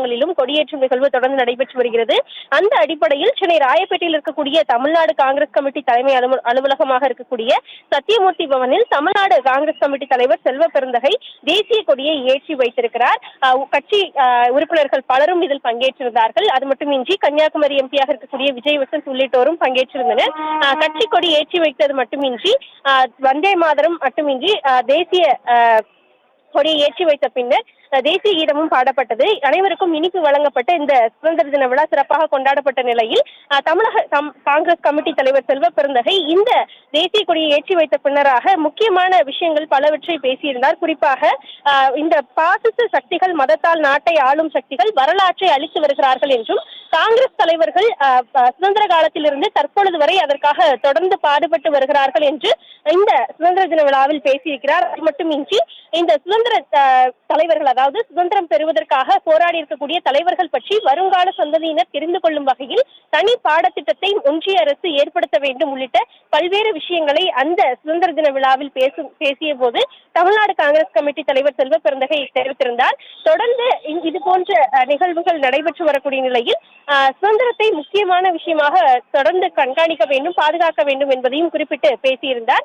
மாவட்டங்களிலும் கொடியேற்றும் நிகழ்வு தொடர்ந்து நடைபெற்று வருகிறது. அந்த அடிப்படையில் சென்னை ராயப்பேட்டையில் இருக்கக்கூடிய தமிழ்நாடு காங்கிரஸ் கமிட்டி தலைமை அலுவலகமாக இருக்கக்கூடிய சத்தியமூர்த்தி பவனில் தமிழ்நாடு காங்கிரஸ் கமிட்டி தலைவர் செல்வ பெருந்தகை தேசிய கொடியை ஏற்றி வைத்திருக்கிறார். அஹ் கட்சி உறுப்பினர்கள் பலரும் இதில் பங்கேற்றிருந்தார்கள். அது மட்டுமின்றி கன்னியாகுமரி எம்பியாக இருக்கக்கூடிய விஜய் வசந்த் உள்ளிட்டோரும் பங்கேற்றிருந்தனர். கட்சி கொடி ஏற்றி வைத்தது மட்டுமின்றி அஹ், வந்தே மாதரம் மட்டுமின்றி அஹ், தேசிய கொடியை ஏற்றி வைத்த பின்னர் தேசிய கீதமும் பாடப்பட்டது. அனைவருக்கும் இனிப்பு வழங்கப்பட்ட இந்த சுதந்திர தின விழா சிறப்பாக கொண்டாடப்பட்ட நிலையில் தமிழக காங்கிரஸ் கமிட்டி தலைவர் செல்வ பெருந்தகை இந்த தேசிய கொடியை ஏற்றி வைத்த பின்னராக முக்கியமான விஷயங்கள் பலவற்றை பேசியிருந்தார். குறிப்பாக இந்த பாசிச சக்திகள் மதத்தால் நாட்டை ஆளும் சக்திகள் வரலாற்றை அளித்து வருகிறார்கள் என்றும் காங்கிரஸ் தலைவர்கள் சுதந்திர காலத்திலிருந்து தற்பொழுது வரை அதற்காக தொடர்ந்து பாடுபட்டு வருகிறார்கள் என்று இந்த சுதந்திர தின விழாவில் பேசியிருக்கிறார். அது மட்டுமின்றி இந்த சுதந்திர சுதந்திர தலைவர்கள் அதாவது சுதந்திரம் பெறுவதற்காக போராடி இருக்கக்கூடிய தலைவர்கள் பற்றி வருங்கால சந்ததியினர் தெரிந்து கொள்ளும் வகையில் தனி பாடத்திட்டத்தை ஒன்றிய அரசு ஏற்படுத்த வேண்டும் உள்ளிட்ட பல்வேறு விஷயங்களை அந்த சுதந்திர தின விழாவில் பேசும் பேசிய போது தமிழ்நாடு காங்கிரஸ் கமிட்டி தலைவர் செல்வ பிறந்தகை தெரிவித்திருந்தார். தொடர்ந்து இது போன்ற நிகழ்வுகள் நடைபெற்று வரக்கூடிய நிலையில் சுதந்திரத்தை முக்கியமான விஷயமாக தொடர்ந்து கண்காணிக்க வேண்டும் பாதுகாக்க வேண்டும் என்பதையும் குறிப்பிட்டு பேசியிருந்தார்.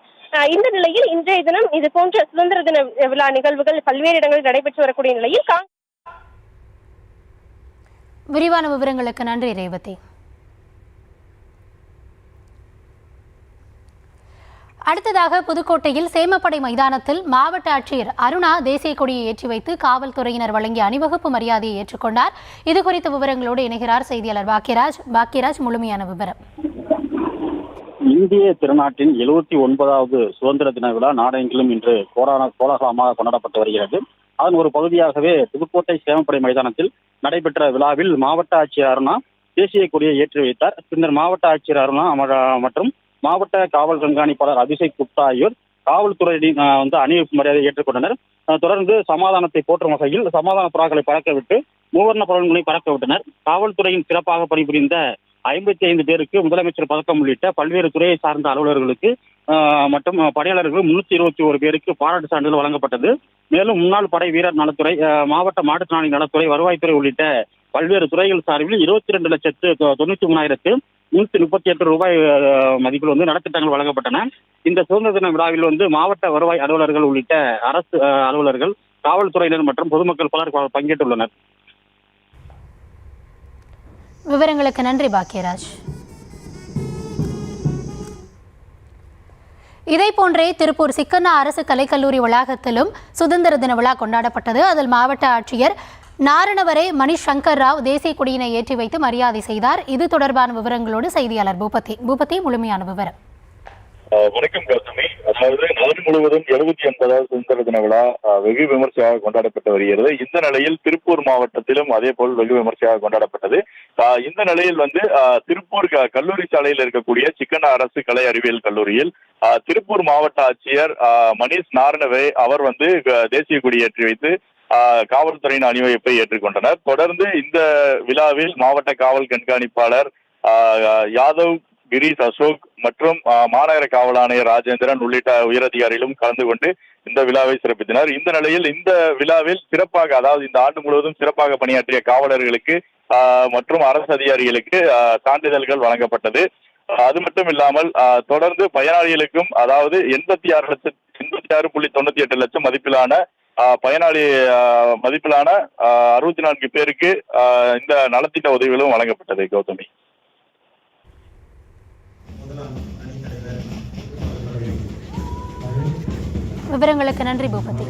இந்த நிலையில் இன்றைய தினம் இது போன்ற சுதந்திர தின விழா நிகழ்வுகள் பல்வேறு இடங்களில் நடைபெற்று வரக்கூடிய நிலையில் காங்கிரஸ் விரிவான விவரங்களுக்கு நன்றி ரேவதி. அடுத்ததாக புதுக்கோட்டையில் சேமப்படை மைதானத்தில் மாவட்ட ஆட்சியர் அருணா தேசிய கொடியை ஏற்றி வைத்து காவல்துறையினர் வழங்கிய அணிவகுப்பு மரியாதையை ஏற்றுக்கொண்டார். இது குறித்த விவரங்களோடு இணைகிறார் செய்தியாளர் பாக்கியராஜ். பாக்கியராஜ் முழுமையான விவரம். இந்திய திருநாட்டின் எழுபத்தி ஒன்பதாவது சுதந்திர தின விழா நாடெங்கிலும் இன்று கோடான கோலாகலமாக கொண்டாடப்பட்டு வருகிறது. அதன் ஒரு பகுதியாகவே புதுக்கோட்டை சேமப்படை மைதானத்தில் நடைபெற்ற விழாவில் மாவட்ட ஆட்சியர் அருணா தேசிய கொடியை ஏற்றி வைத்தார். பின்னர் மாவட்ட ஆட்சியர் அருணா மற்றும் மாவட்ட காவல் கண்காணிப்பாளர் அபிஷேக் குப்தா ஆகியோர் காவல்துறை வந்து அணிவிப்பு மரியாதையை ஏற்றுக்கொண்டனர். தொடர்ந்து சமாதானத்தை போற்றும் வகையில் சமாதான புறாக்களை பறக்க விட்டு மூவர்ண பலன்களை பறக்க விட்டனர் காவல்துறையின் சிறப்பாக பணிபுரிந்த ஐம்பத்தி ஐந்து பேருக்கு முதலமைச்சர் பதக்கம் உள்ளிட்ட பல்வேறு துறையை சார்ந்த அலுவலர்களுக்கு ஆஹ், மற்றும் படையாளர்கள் முன்னூத்தி இருபத்தி ஒரு பேருக்கு பாராட்டு சான்றிதழ் வழங்கப்பட்டது. மேலும் முன்னாள் படை வீரர் நலத்துறை மாவட்ட மாற்றுத்திறனாளி நலத்துறை வருவாய்த்துறை உள்ளிட்ட பல்வேறு துறைகள் சார்பில் இருபத்தி ரெண்டு லட்சத்து தொண்ணூத்தி மூணாயிரத்து நூத்தி முப்பத்தி எட்டு ரூபாய் மதிப்பில் வந்து நலத்திட்டங்கள் வழங்கப்பட்டன. இந்த சுதந்திர தின விழாவில் வந்து மாவட்ட வருவாய் அலுவலர்கள் உள்ளிட்ட அரசு அலுவலர்கள் காவல்துறையினர் மற்றும் பொதுமக்கள் பலர் பங்கேற்றுள்ளனர். விவரங்களுக்கு நன்றி பாக்கியராஜ். இதே போன்றே திருப்பூர் சிக்கண்ணா அரசு கலைக்கல்லூரி வளாகத்திலும் சுதந்திர தின விழா கொண்டாடப்பட்டது. அதில் மாவட்ட ஆட்சியர் நாரணவரை மணிஷ் சங்கர் ராவ் தேசிய கொடியினை ஏற்றி வைத்து மரியாதை செய்தார். இது தொடர்பான விவரங்களோடு செய்தியாளர் பூபதி. பூபதி முழுமையான விவரம். வணக்கம் கௌதமி. அதாவது நாடு முழுவதும் எழுபத்தி ஒன்பதாவது சுதந்திர தின விழா வெகு விமர்சையாக கொண்டாடப்பட்டு வருகிறது. இந்த நிலையில் திருப்பூர் மாவட்டத்திலும் அதே போல் வெகு விமர்சையாக கொண்டாடப்பட்டது. ஆஹ் இந்த நிலையில் வந்து ஆஹ் திருப்பூர் க- கல்லூரி சாலையில் இருக்கக்கூடிய சிக்கன அரசு கலை அறிவியல் கல்லூரியில் ஆஹ் திருப்பூர் மாவட்ட ஆட்சியர் ஆஹ் நாரணவே அவர் வந்து தேசிய கொடியேற்றி வைத்து காவல்துறையின் அணிவகுப்பை ஏற்றுக்கொண்டனர். தொடர்ந்து இந்த விழாவில் மாவட்ட காவல் கண்காணிப்பாளர் யாதவ் கிரீஷ் அசோக் மற்றும் மாநகர காவல் ஆணையர் ராஜேந்திரன் உள்ளிட்ட உயரதிகாரிகளும் கலந்து கொண்டு இந்த விழாவை சிறப்பித்தனர். இந்த நிலையில் இந்த விழாவில் சிறப்பாக அதாவது இந்த ஆண்டு முழுவதும் சிறப்பாக பணியாற்றிய காவலர்களுக்கு ஆஹ், மற்றும் அரசு அதிகாரிகளுக்கு சான்றிதழ்கள் வழங்கப்பட்டது. அது மட்டும் இல்லாமல் ஆஹ், தொடர்ந்து பயனாளிகளுக்கும் அதாவது எண்பத்தி ஆறு லட்சம் எண்பத்தி ஆறு புள்ளி தொண்ணூத்தி எட்டு லட்சம் மதிப்பிலான பயனாளி மதிப்பிலான அறுபத்தி நான்கு பேருக்கு இந்த நலத்திட்ட உதவிகளும் வழங்கப்பட்டது கௌதமி. விவரங்களுக்கு நன்றி பூபதி.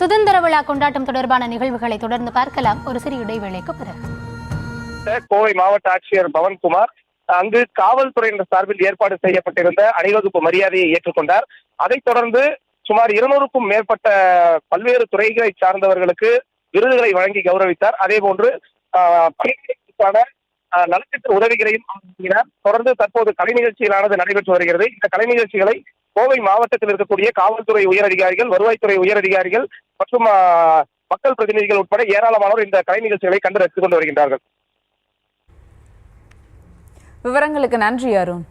சுதந்திர விழா கொண்டாட்டம் தொடர்பான நிகழ்வுகளை தொடர்ந்து பார்க்கலாம். ஒரு சிறிய இடைவேளைக்கு பிறகு. கோவை மாவட்ட ஆட்சியர் பவன்குமார் அங்கு காவல்துறையினர் சார்பில் ஏற்பாடு செய்யப்பட்டிருந்த அணிவகுப்பு மரியாதையை ஏற்றுக்கொண்டார். அதைத் தொடர்ந்து சுமார் இருநூறுக்கும் மேற்பட்ட பல்வேறு துறைகளை சார்ந்தவர்களுக்கு விருதுகளை வழங்கி கௌரவித்தார். அதே போன்று ஆஹ், ஆஹ், நலத்திட்ட உதவிகளையும் வழங்கினார். தொடர்ந்து தற்போது கலை நிகழ்ச்சிகளானது நடைபெற்று வருகிறது. இந்த கலை நிகழ்ச்சிகளை கோவை மாவட்டத்தில் இருக்கக்கூடிய காவல்துறை உயரதிகாரிகள் வருவாய்த்துறை உயரதிகாரிகள் மற்றும் மக்கள் பிரதிநிதிகள் உட்பட ஏராளமானோர் இந்த கலை நிகழ்ச்சிகளை கண்டு ரசித்துக் கொண்டு வருகின்றார்கள். விவரங்களுக்கு நன்றி அருண்.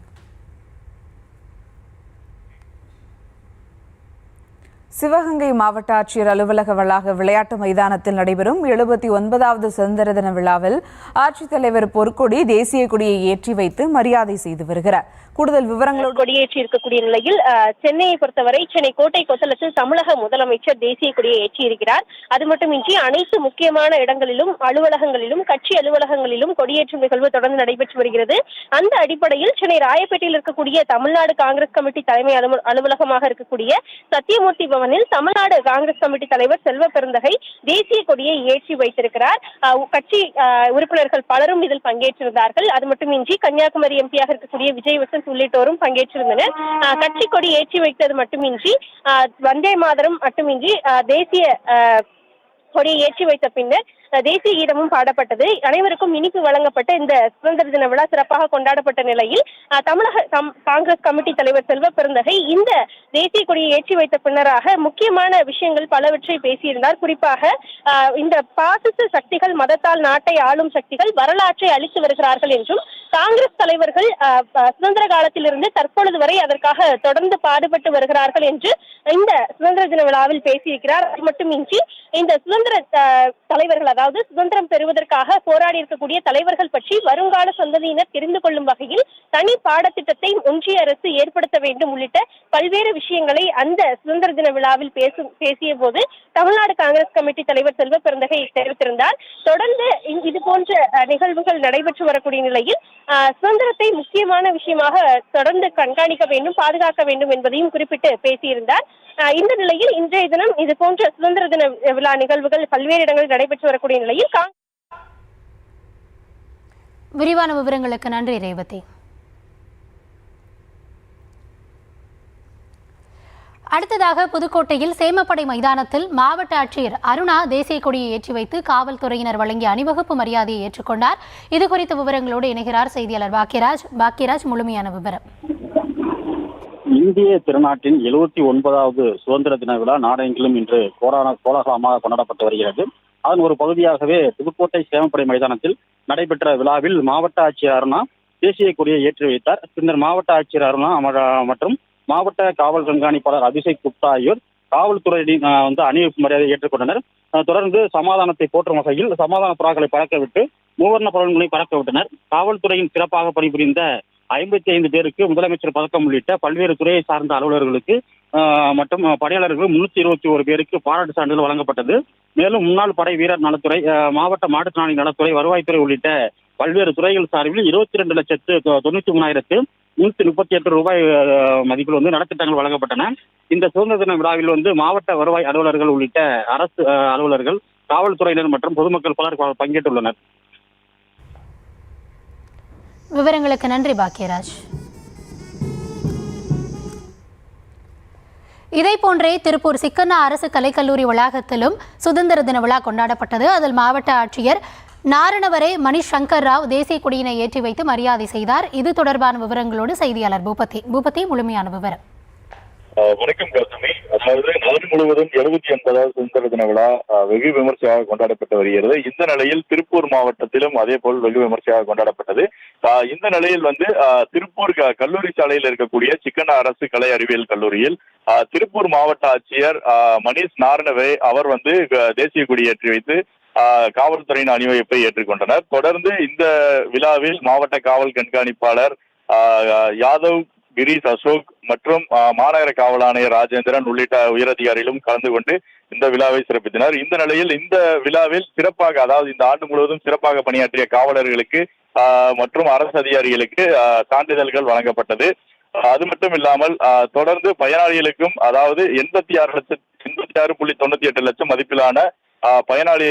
சிவகங்கை மாவட்ட ஆட்சியர் அலுவலக வளாக விளையாட்டு மைதானத்தில் நடைபெறும் எழுபத்தி ஒன்பதாவது சுதந்திர தின விழாவில் ஆட்சித்தலைவர் பொற்கொடி தேசிய கொடியை ஏற்றி வைத்து மரியாதை செய்து வருகிறார். கூடுதல் விவரங்களோடு கொடியேற்றி இருக்கக்கூடிய நிலையில் சென்னையை பொறுத்தவரை சென்னை கோட்டை கொத்தளத்தில் தமிழக முதலமைச்சர் தேசிய கொடியை ஏற்றி இருக்கிறார் அது மட்டுமின்றி அனைத்து முக்கியமான இடங்களிலும் அலுவலகங்களிலும் கட்சி அலுவலகங்களிலும் கொடியேற்றும் நிகழ்வு தொடர்ந்து நடைபெற்று வருகிறது. அந்த அடிப்படையில் சென்னை ராயப்பேட்டையில் இருக்கக்கூடிய தமிழ்நாடு காங்கிரஸ் கமிட்டி தலைமை அலுவலகமாக இருக்கக்கூடிய சத்தியமூர்த்தி பவனில் தமிழ்நாடு காங்கிரஸ் கமிட்டி தலைவர் செல்வ பெருந்தகை தேசிய கொடியை ஏற்றி வைத்திருக்கிறார். கட்சி உறுப்பினர்கள் பலரும் இதில் பங்கேற்றிருந்தார்கள். அது மட்டுமின்றி கன்னியாகுமரி எம்பியாக இருக்கக்கூடிய விஜய் வசந்த் உள்ளிட்டோரும் பங்கேற்றிருந்தனர். கட்சி கொடி ஏற்றி வைத்தது மட்டுமின்றி வந்தே மாதரம் மட்டுமின்றி தேசிய கொடியை ஏற்றி வைத்த பின்னர் தேசிய கீதமும் பாடப்பட்டது. அனைவருக்கும் இனிப்பு வழங்கப்பட்ட இந்த சுதந்திர தின விழா சிறப்பாக கொண்டாடப்பட்ட நிலையில் தமிழக காங்கிரஸ் கமிட்டி தலைவர் செல்வ பெருந்தகை இந்த தேசிய கொடியை ஏற்றி வைத்த பின்னராக முக்கியமான விஷயங்கள் பலவற்றை பேசியிருந்தார். குறிப்பாக இந்த பாசிச சக்திகள் மதத்தால் நாட்டை ஆளும் சக்திகள் வரலாற்றை அழித்து வருகிறார்கள் என்றும் காங்கிரஸ் தலைவர்கள் சுதந்திர காலத்திலிருந்து தற்பொழுது வரை அதற்காக தொடர்ந்து பாடுபட்டு வருகிறார்கள் என்று இந்த சுதந்திர தின விழாவில் பேசியிருக்கிறார். அது மட்டுமின்றி இந்த சுதந்திர தலைவர்கள் அதாவது சுதந்திரம் பெறுவதற்காக போராடி இருக்கக்கூடிய தலைவர்கள் பற்றி வருங்கால சந்ததியினர் தெரிந்து கொள்ளும் வகையில் தனி பாடத்திட்டத்தை ஒன்றிய அரசு ஏற்படுத்த வேண்டும் உள்ளிட்ட பல்வேறு விஷயங்களை அந்த சுதந்திர தின விழாவில் பேசும் பேசிய போது தமிழ்நாடு காங்கிரஸ் கமிட்டி தலைவர் செல்வ பிறந்தகை தெரிவித்திருந்தார். தொடர்ந்து இது போன்ற நிகழ்வுகள் நடைபெற்று வரக்கூடிய நிலையில் சுதந்திரத்தை முக்கியமான விஷயமாக தொடர்ந்து கண்காணிக்க வேண்டும் பாதுகாக்க வேண்டும் என்பதையும் குறிப்பிட்டு பேசியிருந்தார். இந்த நிலையில் இன்றைய தினம் இது போன்ற சுதந்திர தின விழா நிகழ்வுகள் பல்வேறு இடங்களில் நடைபெற்று வரக்கூடிய நிலையில் விரிவான விவரங்களுக்கு நன்றி ரேவதி. அடுத்ததாக புதுக்கோட்டையில் சேமப்படை மைதானத்தில் மாவட்ட ஆட்சியர் அருணா தேசிய கொடியை ஏற்றி வைத்து காவல்துறையினர் வழங்கிய அணிவகுப்பு மரியாதையை ஏற்றுக்கொண்டார். இது குறித்த விவரங்களோடு இணைகிறார் செய்தியாளர் பாக்கியராஜ். பாக்கியராஜ் முழுமையான விவரம். இந்திய திருநாட்டின் எழுபத்தி ஒன்பதாவது சுதந்திர தின விழா நாடெங்கிலும் இன்று கோரான கோலாகலமாக கொண்டாடப்பட்டு வருகிறது. அதன் ஒரு பகுதியாகவே புதுக்கோட்டை சேமப்படை மைதானத்தில் நடைபெற்ற விழாவில் மாவட்ட ஆட்சியர் அருணா தேசிய கொடியை ஏற்றி வைத்தார். பின்னர் மாவட்ட ஆட்சியர் அருணா அமர- மற்றும் மாவட்ட காவல் கண்காணிப்பாளர் அபிஷேக் குப்தா ஆகியோர் காவல்துறையின் வந்து அணிவிப்பு மரியாதை ஏற்றுக்கொண்டனர். தொடர்ந்து சமாதானத்தை போற்றும் வகையில் சமாதான புறாக்களை பறக்க விட்டு மூவர்ண பலன்களை பறக்க விட்டனர் காவல்துறையின் சிறப்பாக பணிபுரிந்த ஐம்பத்தி ஐந்து பேருக்கு முதலமைச்சர் பதக்கம் உள்ளிட்ட பல்வேறு துறையை சார்ந்த அலுவலர்களுக்கு மற்றும் பணியாளர்கள் முன்னூத்தி இருபத்தி ஒரு பேருக்கு பாராட்டு சான்றிதழ் வழங்கப்பட்டது. மேலும் முன்னாள் படை வீரர் நலத்துறை மாவட்ட மாட்டுத்திறனாளி நலத்துறை வருவாய்த்துறை உள்ளிட்ட பல்வேறு துறைகள் சார்பில் இருபத்தி ரெண்டு லட்சத்து தொண்ணூத்தி மூணாயிரத்து நூத்தி முப்பத்தி எட்டு ரூபாய் மதிப்பில் வந்து நலத்திட்டங்கள் வழங்கப்பட்டன. இந்த சுதந்திர தின விழாவில் வந்து மாவட்ட வருவாய் அலுவலர்கள் உள்ளிட்ட அரசு அலுவலர்கள் காவல்துறையினர் மற்றும் பொதுமக்கள் பலர் பங்கேற்றுள்ளனர். விவரங்களுக்கு நன்றி பாக்கியராஜ். இதை போன்றே திருப்பூர் சிக்கண்ணா அரசு கலைக்கல்லூரி வளாகத்திலும் சுதந்திர தின விழா கொண்டாடப்பட்டது. அதில் மாவட்ட ஆட்சியர் நாரணவரை மணிஷ் சங்கர் ராவ் தேசிய கொடியினை ஏற்றி வைத்து மரியாதை செய்தார். இது தொடர்பான விவரங்களோடு செய்தியாளர் பூபதி. பூபதி முழுமையான விவரம். வணக்கம் கௌதமி. அதாவது நாடு முழுவதும் எழுபத்தி ஒன்பதாவது சுதந்திர தின விழா வெகு விமர்சையாக கொண்டாடப்பட்டு வருகிறது. இந்த நிலையில் திருப்பூர் மாவட்டத்திலும் அதே போல் வெகு விமர்சையாக கொண்டாடப்பட்டது. ஆஹ் இந்த நிலையில் வந்து திருப்பூர் க- கல்லூரி சாலையில் இருக்கக்கூடிய சிக்கன அரசு கலை அறிவியல் கல்லூரியில் திருப்பூர் மாவட்ட ஆட்சியர் ஆஹ் மணீஷ் நாரணவே அவர் வந்து தேசிய கொடி ஏற்றி வைத்து காவல்துறையின் அணிவகுப்பை ஏற்றுக்கொண்டனர். தொடர்ந்து இந்த விழாவில் மாவட்ட காவல் கண்காணிப்பாளர் யாதவ் கிரீஷ் அசோக் மற்றும் மாநகர காவல் ஆணையர் ராஜேந்திரன் உள்ளிட்ட உயரதிகாரிகளும் கலந்து கொண்டு இந்த விழாவை சிறப்பித்தனர். இந்த நிலையில் இந்த விழாவில் சிறப்பாக அதாவது இந்த ஆண்டு முழுவதும் சிறப்பாக பணியாற்றிய காவலர்களுக்கு மற்றும் அரசு அதிகாரிகளுக்கு சான்றிதழ்கள் வழங்கப்பட்டது. அது மட்டும் இல்லாமல் தொடர்ந்து பயனாளிகளுக்கும் அதாவது எண்பத்தி ஆறு லட்சம் எண்பத்தி ஆறு புள்ளி தொண்ணூத்தி எட்டு லட்சம் மதிப்பிலான பயனாளி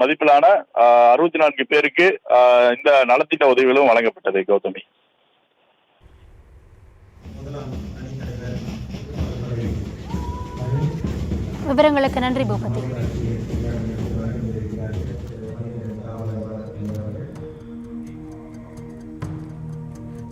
மதிப்பிலான அறுபத்தி நான்கு பேருக்கு ஆஹ், இந்த நலத்திட்ட உதவிகளும் வழங்கப்பட்டது கௌதமி. விவரங்களுக்கு நன்றி பூபதி.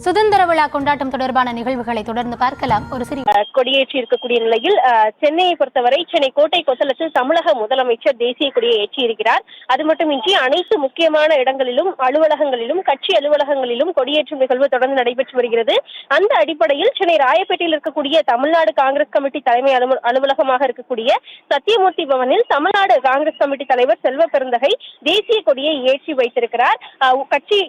சுதந்திர விழா கொண்டாட்டம் தொடர்பான நிகழ்வுகளை தொடர்ந்து பார்க்கலாம். ஒரு சிறிய கொடியேற்றி இருக்கக்கூடிய நிலையில் சென்னையை பொறுத்தவரை சென்னை கோட்டை கொத்தளத்தில் தமிழக முதலமைச்சர் தேசிய கொடியை ஏற்றி இருக்கிறார் அது மட்டுமின்றி அனைத்து முக்கியமான இடங்களிலும் அலுவலகங்களிலும் கட்சி அலுவலகங்களிலும் கொடியேற்றும் நிகழ்வு தொடர்ந்து நடைபெற்று வருகிறது. அந்த அடிப்படையில் சென்னை ராயப்பேட்டையில் இருக்கக்கூடிய தமிழ்நாடு காங்கிரஸ் கமிட்டி தலைமை அலுவலகமாக இருக்கக்கூடிய சத்தியமூர்த்தி பவனில் தமிழ்நாடு காங்கிரஸ் கமிட்டி தலைவர் செல்வ பெருந்தகை தேசிய கொடியை ஏற்றி வைத்திருக்கிறார். கட்சி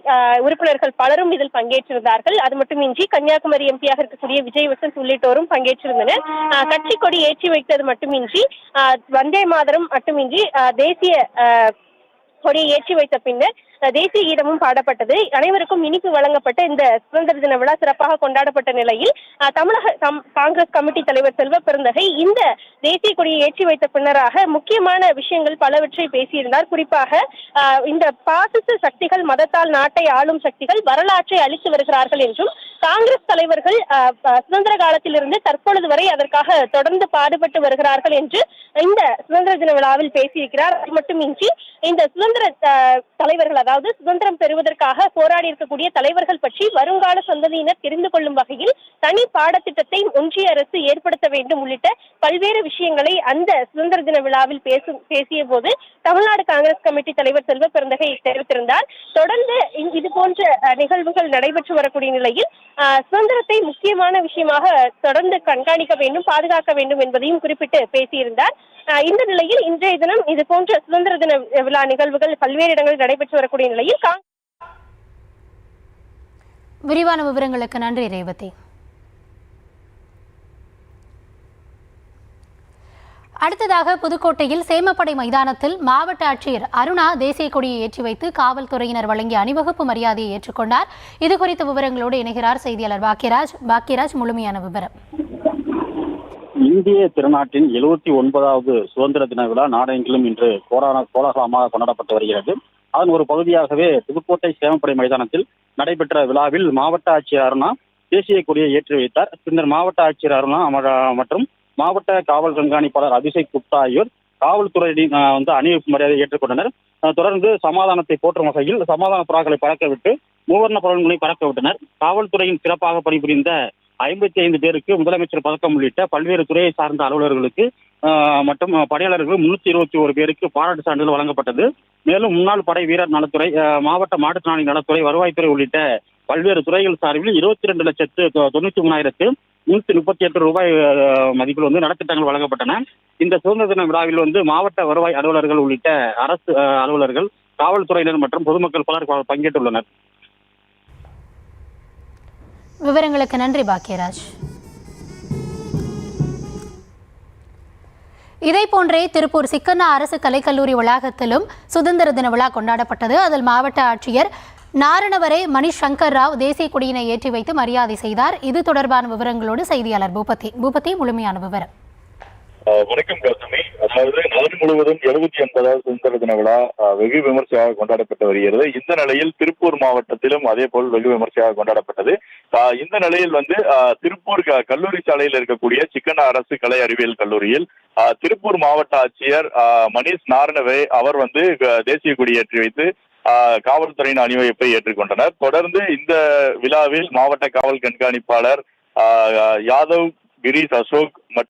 உறுப்பினர்கள் பலரும் இதில் பங்கேற்றிருந்தார் பங்கேற்றிருந்தார்கள் அது மட்டுமின்றி கன்னியாகுமரி எம்பியாக இருக்கக்கூடிய விஜய் வசந்த் உள்ளிட்டோரும் பங்கேற்றிருந்தனர். அஹ், கட்சி கொடி ஏற்றி வைத்தது மட்டுமின்றி வந்தே மாதரம் மட்டுமின்றி அஹ், தேசிய கொடியை ஏற்றி வைத்த பின்னர் தேசிய கீதமும் பாடப்பட்டது. அனைவருக்கும் இனிப்பு வழங்கப்பட்ட இந்த சுதந்திர தின விழா சிறப்பாக கொண்டாடப்பட்ட நிலையில் தமிழக காங்கிரஸ் கமிட்டி தலைவர் செல்வ பெருந்தகை இந்த தேசிய கொடியை ஏற்றி வைத்த பின்னராக முக்கியமான விஷயங்கள் பலவற்றை பேசியிருந்தார். குறிப்பாக இந்த பாசிச சக்திகள் மதத்தால் நாட்டை ஆளும் சக்திகள் வரலாற்றை அழித்து வருகிறார்கள் என்றும் காங்கிரஸ் தலைவர்கள் சுதந்திர காலத்திலிருந்து தற்பொழுது வரை அதற்காக தொடர்ந்து பாடுபட்டு வருகிறார்கள் என்று இந்த சுதந்திர தின விழாவில் பேசியிருக்கிறார். அது மட்டுமின்றி இந்த சுதந்திர சுதந்திர தலைவர்கள் அதாவது சுதந்திரம் பெறுவதற்காக போராடி இருக்கக்கூடிய தலைவர்கள் பற்றி வருங்கால சந்ததியினர் தெரிந்து கொள்ளும் வகையில் தனி பாடத்திட்டத்தை ஒன்றிய அரசு ஏற்படுத்த வேண்டும் உள்ளிட்ட பல்வேறு விஷயங்களை அந்த சுதந்திர தின விழாவில் பேசும் பேசிய போது தமிழ்நாடு காங்கிரஸ் கமிட்டி தலைவர் செல்வ பிறந்தகை தெரிவித்திருந்தார். தொடர்ந்து இது போன்ற நிகழ்வுகள் நடைபெற்று வரக்கூடிய நிலையில் சுதந்திரத்தை முக்கியமான விஷயமாக தொடர்ந்து கண்காணிக்க வேண்டும் பாதுகாக்க வேண்டும் என்பதையும் குறிப்பிட்டு பேசியிருந்தார். இந்த நிலையில் இன்றைய தினம் இது போன்ற சுதந்திர தின விழா நிகழ்வுகள் பல்வேறு இடங்களில் நடைபெற்று வரக்கூடிய நிலையில் காங்கிரஸ் விரிவான விவரங்களுக்கு நன்றி ரேவதி. அடுத்ததாக புதுக்கோட்டையில் சேமப்படை மைதானத்தில் மாவட்ட ஆட்சியர் அருணா தேசிய கொடியை ஏற்றி வைத்து காவல்துறையினர் வழங்கிய அணிவகுப்பு மரியாதையை ஏற்றுக்கொண்டார். இது குறித்த விவரங்களோடு இணைகிறார் செய்தியாளர் பாக்கியராஜ். பாக்கியராஜ் முழுமையான விவரம். இந்திய திருநாட்டின் எழுபத்தி ஒன்பதாவது சுதந்திர தின விழா நாடெங்கிலும் இன்று கோரான கோலாகலமாக கொண்டாடப்பட்டு வருகிறது. அதன் ஒரு பகுதியாகவே புதுக்கோட்டை சேமப்படை மைதானத்தில் நடைபெற்ற விழாவில் மாவட்ட ஆட்சியர் அருணா தேசிய கொடியை ஏற்றி வைத்தார். பின்னர் மாவட்ட ஆட்சியர் அருணா மற்றும் மாவட்ட காவல் கண்காணிப்பாளர் அபிஷேக் குப்தா ஆகியோர் காவல்துறையின் வந்து அணிவிப்பு மரியாதை ஏற்றுக்கொண்டனர். தொடர்ந்து சமாதானத்தை போற்றும் வகையில் சமாதான புறாக்களை பறக்க விட்டு மூவர்ண பலன்களை பறக்க விட்டனர் காவல்துறையின் சிறப்பாக பணிபுரிந்த ஐம்பத்தி ஐந்து பேருக்கு முதலமைச்சர் பதக்கம் உள்ளிட்ட பல்வேறு துறையை சார்ந்த அலுவலர்களுக்கு மற்றும் படையாளர்கள் முன்னூத்தி இருபத்தி ஒரு பேருக்கு பாராட்டு சான்றிதழ் வழங்கப்பட்டது. மேலும் முன்னாள் படை வீரர் நலத்துறை ஆஹ், மாவட்ட மாற்றுத்திறனாளி நலத்துறை வருவாய்த்துறை உள்ளிட்ட பல்வேறு துறைகள் சார்பில் இருபத்தி ரெண்டு லட்சத்து தொண்ணூத்தி மூணாயிரத்து நூத்தி முப்பத்தி எட்டு ரூபாய் மதிப்பில் வந்து நலத்திட்டங்கள் வழங்கப்பட்டன. இந்த சுதந்திர தின விழாவில் வந்து மாவட்ட வருவாய் அலுவலர்கள் உள்ளிட்ட அரசு அலுவலர்கள் காவல்துறையினர் மற்றும் பொதுமக்கள் பலர் பங்கேற்றுள்ளனர். விவரங்களுக்கு நன்றி பாக்கியராஜ். இதே போன்றே திருப்பூர் சிக்கண்ணா அரசு கலைக்கல்லூரி வளாகத்திலும் சுதந்திர தின விழா கொண்டாடப்பட்டது. அதில் மாவட்ட ஆட்சியர் நாரணவரை மணிஷ் சங்கர் ராவ் தேசிய கொடியினை ஏற்றி வைத்து மரியாதை செய்தார். இது தொடர்பான விவரங்களோடு செய்தியாளர் பூபதி. பூபதி முழுமையான விவரம். வணக்கம் கௌதமி அதாவது நாடு முழுவதும் எழுபத்தி ஒன்பதாவது சுதந்திர தின விழா வெகு விமர்சையாக கொண்டாடப்பட்டு வருகிறது. இந்த நிலையில் திருப்பூர் மாவட்டத்திலும் அதே போல் வெகு விமர்சையாக கொண்டாடப்பட்டது. இந்த நிலையில் வந்து திருப்பூர் கல்லூரி சாலையில் இருக்கக்கூடிய சிக்கன அரசு கலை அறிவியல் கல்லூரியில் திருப்பூர் மாவட்ட ஆட்சியர் ஆஹ் மணீஷ் நாரணவே அவர் வந்து தேசிய கொடி ஏற்றி வைத்து ஆஹ் காவல்துறையின் அணிவகுப்பை ஏற்றுக்கொண்டனர். தொடர்ந்து இந்த விழாவில் மாவட்ட காவல் கண்காணிப்பாளர் ஆஹ் யாதவ் கிரீஷ் அசோக் மற்றும்